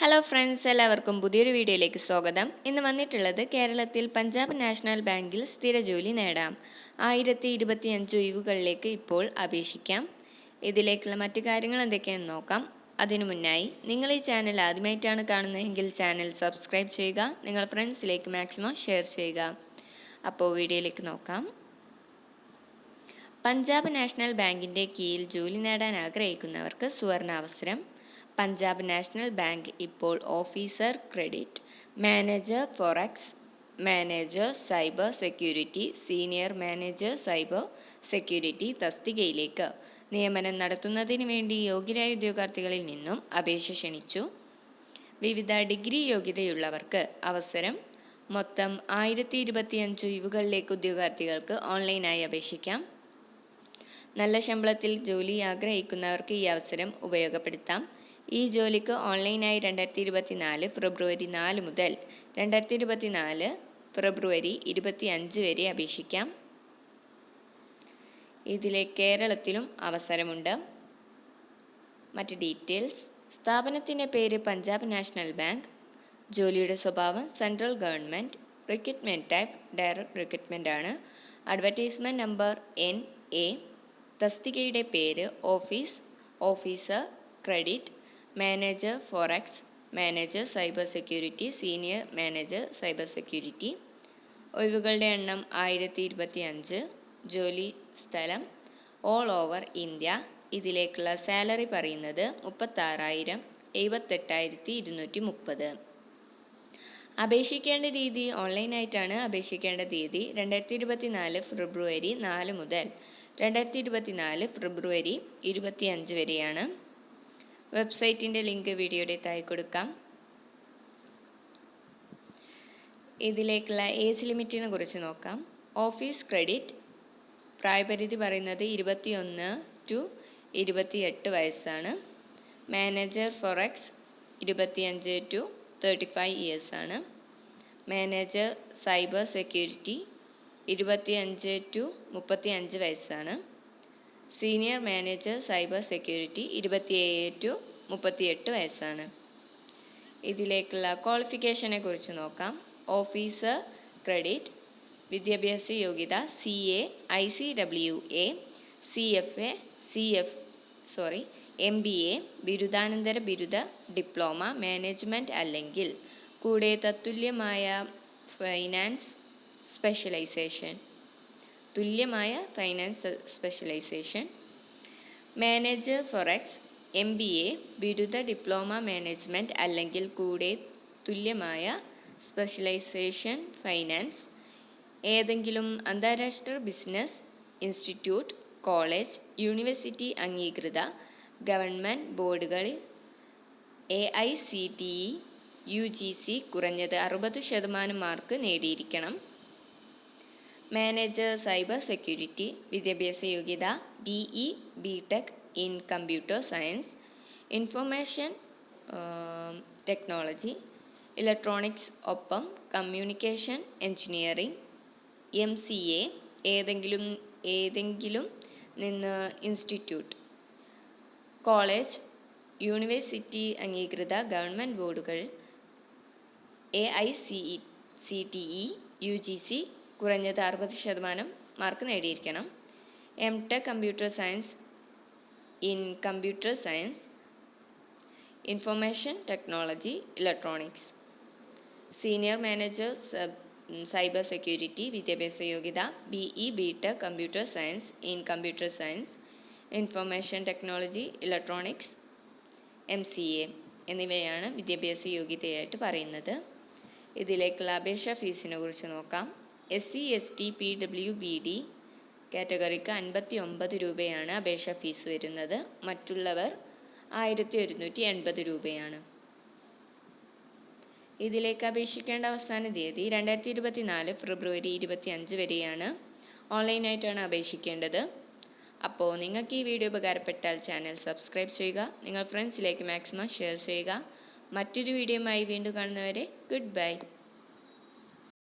Hello friends എല്ലാവർക്കും പുതിയൊരു വീഡിയോയിലേക്ക് സ്വാഗതം. ഇന്ന് വന്നിട്ടുള്ളത് കേരളത്തിൽ പഞ്ചാബ് നാഷണൽ ബാങ്കിൽ സ്ഥിര ജോലി നേടാം. ആയിരത്തി ഇരുപത്തിയഞ്ച് ഒഴിവുകളിലേക്ക് ഇപ്പോൾ അപേക്ഷിക്കാം. ഇതിലേക്കുള്ള മറ്റു കാര്യങ്ങൾ എന്തൊക്കെയാണെന്ന് നോക്കാം. അതിനു മുന്നായി നിങ്ങൾ ഈ ചാനൽ ആദ്യമായിട്ടാണ് കാണുന്നതെങ്കിൽ ചാനൽ സബ്സ്ക്രൈബ് ചെയ്യുക നിങ്ങൾ ഫ്രണ്ട്സിലേക്ക് മാക്സിമം ഷെയർ ചെയ്യുക. അപ്പോൾ വീഡിയോയിലേക്ക് നോക്കാം. പഞ്ചാബ് നാഷണൽ ബാങ്കിന്റെ കീഴിൽ ജോലി നേടാൻ ആഗ്രഹിക്കുന്നവർക്ക് സുവർണ അവസരം പഞ്ചാബ് നാഷണൽ ബാങ്ക് ഇപ്പോൾ officer credit manager forex manager cyber security senior manager cyber security തസ്തികയിലേക്ക്. നിയമനം നടത്തുന്നതിന് വേണ്ടി യോഗ്യരായ ഉദ്യോഗാർത്ഥികളിൽ നിന്നും അപേക്ഷ ക്ഷണിച്ചു. വിവിധ ഡിഗ്രി യോഗ്യതയുള്ളവർക്ക് അവസരം. മൊത്തം ആയിരത്തി ഇരുപത്തിയഞ്ച് ഒഴിവുകളിലേക്ക് ഉദ്യോഗാർത്ഥികൾക്ക് ഓൺലൈനായി അപേക്ഷിക്കാം. നല്ല ശമ്പളത്തിൽ ജോലി ആഗ്രഹിക്കുന്നവർക്ക് ഈ അവസരം ഉപയോഗപ്പെടുത്താം. ഈ ജോലിക്ക് ഓൺലൈനായി രണ്ടായിരത്തി ഇരുപത്തിനാല് ഫെബ്രുവരി നാല് മുതൽ രണ്ടായിരത്തി ഇരുപത്തിനാല് ഫെബ്രുവരി ഇരുപത്തി അഞ്ച് വരെ അപേക്ഷിക്കാം. ഇതിലെ കേരളത്തിലും അവസരമുണ്ട്. മറ്റ് ഡീറ്റെയിൽസ്. സ്ഥാപനത്തിന്റെ പേര് പഞ്ചാബ് നാഷണൽ ബാങ്ക്. ജോലിയുടെ സ്വഭാവം central government. Recruitment type direct recruitment ആണ്. Advertisement number N A. തസ്തികയുടെ പേര് office. Officer credit. Manager forex manager cyber security senior manager cyber security ഒഴിവുകളുടെ എണ്ണം ആയിരത്തി ഇരുപത്തി അഞ്ച് ജോലി സ്ഥലം ഓൾ ഓവർ ഇന്ത്യ. ഇതിലേക്കുള്ള സാലറി പറയുന്നത് മുപ്പത്താറായിരം എഴുപത്തെട്ടായിരത്തി ഇരുന്നൂറ്റി മുപ്പത് അപേക്ഷിക്കേണ്ട രീതി ഓൺലൈനായിട്ടാണ് അപേക്ഷിക്കേണ്ട തീയതി. രണ്ടായിരത്തി ഇരുപത്തി നാല് ഫെബ്രുവരി നാല് മുതൽ രണ്ടായിരത്തി ഇരുപത്തി നാല് ഫെബ്രുവരി ഇരുപത്തി അഞ്ച് വരെയാണ്. വെബ്സൈറ്റിന്റെ ലിങ്ക് വീഡിയോയുടെ താഴെ കൊടുക്കാം. ഇതിലേക്കുള്ള ഏജ് ലിമിറ്റിനെ കുറിച്ച് നോക്കാം. ഓഫീസ് ക്രെഡിറ്റ് പ്രായപരിധി പറയുന്നത് ഇരുപത്തിയൊന്ന് ടു ഇരുപത്തിയെട്ട് വയസ്സാണ്. മാനേജർ ഫോറക്സ് ഇരുപത്തിയഞ്ച് ടു തേർട്ടി ഫൈവ് ഇയേഴ്സാണ്. മാനേജർ സൈബർ സെക്യൂരിറ്റി ഇരുപത്തിയഞ്ച് ടു മുപ്പത്തി അഞ്ച് വയസ്സാണ്. സീനിയർ മാനേജർ സൈബർ സെക്യൂരിറ്റി ഇരുപത്തിയേഴ് ടു മുപ്പത്തിയെട്ട് വയസ്സാണ്. ഇതിലേക്കുള്ള ക്വാളിഫിക്കേഷനെ കുറിച്ച് നോക്കാം. ഓഫീസർ ക്രെഡിറ്റ് വിദ്യാഭ്യാസ യോഗ്യത C A I C W A C F A C F sorry M B A ബിരുദാനന്തര ബിരുദ ഡിപ്ലോമ മാനേജ്മെന്റ് അല്ലെങ്കിൽ കൂടെ തത്തുല്യമായ ഫൈനാൻസ് സ്പെഷ്യലൈസേഷൻ. തുല്യമായ finance specialisation manager forex M B A ബിരുദ ഡിപ്ലോമ മാനേജ്മെന്റ് അല്ലെങ്കിൽ കൂടെ തുല്യമായ സ്പെഷ്യലൈസേഷൻ ഫൈനാൻസ് ഏതെങ്കിലും അന്താരാഷ്ട്ര ബിസിനസ് ഇൻസ്റ്റിറ്റ്യൂട്ട് കോളേജ് യൂണിവേഴ്സിറ്റി അംഗീകൃത government ബോർഡുകളിൽ A I C T E U G C കുറഞ്ഞത് അറുപത് ശതമാനം മാർക്ക് നേടിയിരിക്കണം. മാനേജർ സൈബർ സെക്യൂരിറ്റി വിദ്യാഭ്യാസ യോഗ്യത B E B tech in computer science information technology electronics ഒപ്പം communication engineering M C A ഏതെങ്കിലും ഏതെങ്കിലും നിന്ന് ഇൻസ്റ്റിറ്റ്യൂട്ട് കോളേജ് യൂണിവേഴ്സിറ്റി അംഗീകൃത ഗവൺമെന്റ് ബോർഡുകൾ A I C C T E U G C കുറഞ്ഞത് അറുപത് ശതമാനം mark നേടിയിരിക്കണം. M tech computer science in computer science information technology electronics senior manager cyber security വിദ്യാഭ്യാസ യോഗ്യത B E B tech computer science in computer science information technology electronics M C A എന്നിവയാണ് വിദ്യാഭ്യാസ യോഗ്യതയായിട്ട് പറയുന്നത്. ഇതിലേക്കുള്ള അപേക്ഷാ ഫീസിനെ കുറിച്ച് നോക്കാം. S C S T P W B D കാറ്റഗറിക്ക് അൻപത്തി ഒമ്പത് രൂപയാണ് അപേക്ഷാ ഫീസ് വരുന്നത്. മറ്റുള്ളവർ ആയിരത്തി ഒരുന്നൂറ്റി എൺപത് രൂപയാണ്. ഇതിലേക്ക് അപേക്ഷിക്കേണ്ട അവസാന തീയതി രണ്ടായിരത്തി ഇരുപത്തി നാല് ഫെബ്രുവരി ഇരുപത്തി അഞ്ച് വരെയാണ്. ഓൺലൈനായിട്ടാണ് അപേക്ഷിക്കേണ്ടത്. അപ്പോൾ നിങ്ങൾക്ക് ഈ വീഡിയോ ഉപകാരപ്പെട്ടാൽ ചാനൽ സബ്സ്ക്രൈബ് ചെയ്യുക നിങ്ങൾ ഫ്രണ്ട്സിലേക്ക് മാക്സിമം ഷെയർ ചെയ്യുക. മറ്റൊരു വീഡിയോയുമായി വീണ്ടും കാണുന്നവരെ ഗുഡ് ബൈ.